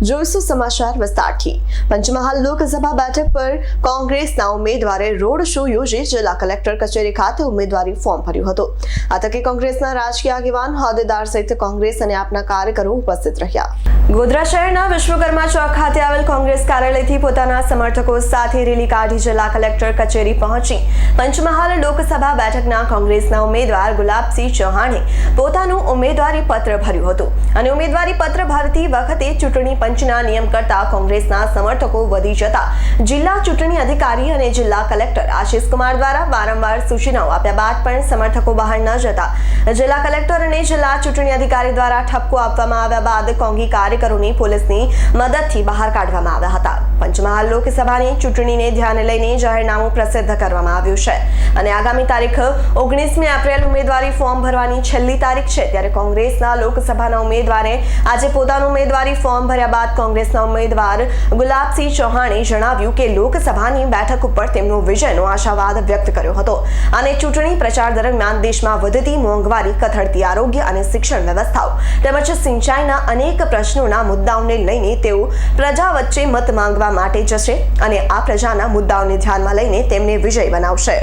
જોઈશું સમાચાર વિસ્તારથી. પંચમહાલ લોકસભા બેઠક પર કોંગ્રેસના ઉમેદવારે રોડ શો યોજી જિલ્લા કલેક્ટર કચેરી ખાતે ઉમેદવારી ફોર્મ ભર્યું હતું. આ તકે કોંગ્રેસના રાજકીય આગેવાન હોદ્દેદાર સહિત કોંગ્રેસ અને આપના કાર્યકરો ઉપસ્થિત રહ્યા. ગોધરા શહેરના વિશ્વકર્મા ચોક ખાતે આવેલ કોંગ્રેસ કાર્યાલયથી પોતાના સમર્થકો સાથે રેલી કાઢી જિલ્લા કલેક્ટર કચેરી પહોંચી. પંચમહાલ લોકસભા બેઠકના કોંગ્રેસના ઉમેદવાર ગુલાબસિંહ ચૌહાણે પોતાનું ઉમેદવારી પત્ર ભર્યું હતું. અને ઉમેદવારી પત્ર ભરતી વખતે ચૂંટણી પંચના નિયમ કરતા કોંગ્રેસના સમર્થકો વધી જતા જિલ્લા ચૂંટણી અધિકારી અને જિલ્લા કલેક્ટર આશિષ કુમાર દ્વારા વારંવાર સૂચનાઓ આપ્યા બાદ પણ સમર્થકો બહાર ન જતા. જિલ્લા કલેક્ટર અને જિલ્લા ચૂંટણી અધિકારી દ્વારા ઠપકો આપવામાં આવ્યા બાદ કોંગી કાર્યકરોની પોલીસની મદદથી બહાર કાઢવામાં આવ્યા હતા. પંચમહાલ લોકસભાની ચૂંટણીને ધ્યાને લઈને જાહેરનામું પ્રસિદ્ધ કરવામાં આવ્યું છે. અને આગામી તારીખ ઓગણીસમી એપ્રિલ ઉમેદવારી ફોર્મ ભરવાની છેલ્લી તારીખ છે. ત્યારે કોંગ્રેસના લોકસભાના ઉમેદવારે આજે પોતાનું ઉમેદવારી ફોર્મ ભર્યા બાદ કોંગ્રેસના ઉમેદવાર ગુલાબસિંહ ચૌહાણે જણાવ્યું કે લોકસભાની બેઠક ઉપર તેમનો વિજયનો આશાવાદ વ્યક્ત કર્યો હતો. અને ચૂંટણી પ્રચાર દરમિયાન દેશમાં વધતી મોંઘવારી, કથળતી આરોગ્ય અને શિક્ષણ વ્યવસ્થાઓ તેમજ સિંચાઈના અનેક પ્રશ્નોના મુદ્દાઓને લઈને તેઓ પ્રજા વચ્ચે મત માંગવા માટે જશે અને આ પ્રજાના મુદ્દાઓને ધ્યાનમાં લઈને તેમને વિજય બનાવશે.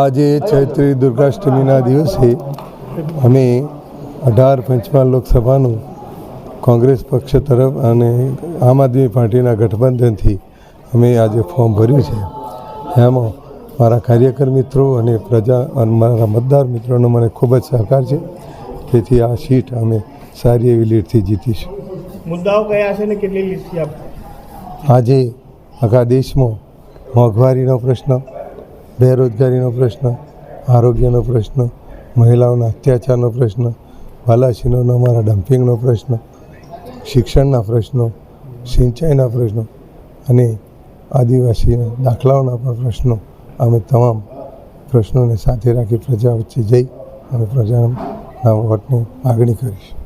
આજે ચૈત્રી દુર્ગાષ્ટમીના દિવસે અમે અઢાર પંચમા લોકસભાનું કોંગ્રેસ પક્ષ તરફ અને આમ આદમી પાર્ટીના ગઠબંધનથી અમે આજે ફોર્મ ભર્યું છે. એમાં મારા કાર્યકર મિત્રો અને પ્રજા અને મારા મતદાર મિત્રોનો મને ખૂબ જ સહકાર છે. તેથી આ સીટ અમે સારી એવી લીડથી જીતીશું. મુદ્દાઓ કયા છે ને કેટલી લીધથી આપ? આજે આખા દેશમાં મોંઘવારીનો પ્રશ્ન, બેરોજગારીનો પ્રશ્ન, આરોગ્યનો પ્રશ્ન, મહિલાઓના અત્યાચારનો પ્રશ્ન વાલાસીનોનો અમારા ડમ્પિંગનો પ્રશ્ન, શિક્ષણના પ્રશ્નો, સિંચાઈના પ્રશ્નો અને આદિવાસીના દાખલાઓના પણ પ્રશ્નો. અમે તમામ પ્રશ્નોને સાથે રાખી પ્રજા વચ્ચે જઈ અને પ્રજાના વોટની માગણી કરીશું.